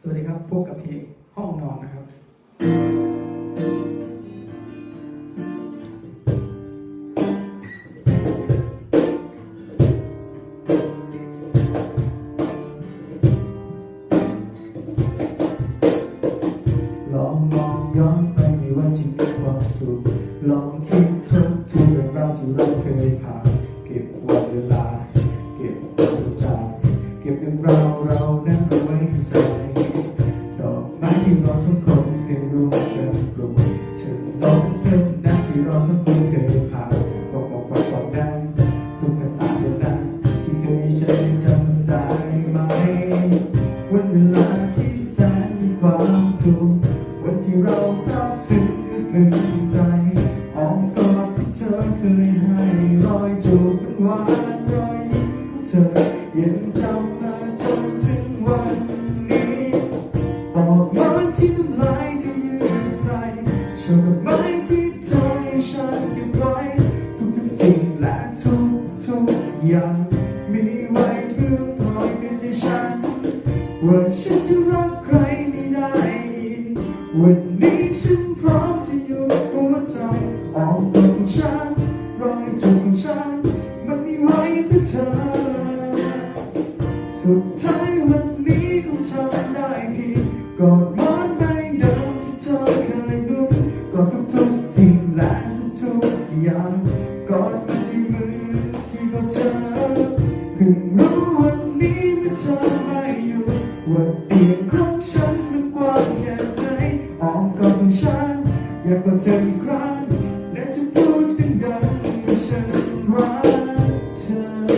สวัสดีครับ พบกับเพลงห้องนอนนะครับ ลองมองย้อนไปในวันที่มีความสุข ลองคิดทบทวนเรื่องราวที่เราเคยผ่าน เก็บวันเวลา เก็บความทรงจำเก็บเรื่องราว ฉันจำได้ไหม วันเวลาที่แสนมีความสุข วันที่เราซาบซึ้งนึกถึงใจอ้อมกอดที่เธอเคยให้รอยจูบหวานรอยยิ้มของเธอยังจำมาจนถึงวันนี้ออกมาที่น้ำลายเธอยืนใส่ชอบดอกไม้ที่เธอให้ฉันเก็บไว้ทุกๆสิ่งและทุกๆอย่าง เพื่อคอยเป็นที่ฉันว่าฉันจะรักใครไม่ได้อีกวันนี้ฉันพร้อมจะอยู่หัวใจออกตัวของฉันรอยจูบของฉัน มันมีไว้เพื่อเธอ สุดท้ายวันนี้คงทำได้เพียงกอด เธอไม่อยู่ว่าเตียงของฉันมันกว้างแค่ไหนอ้อมกอดของฉันอยากกอเจออีกครั้งและจะพูดดังๆว่าฉันรักเธอ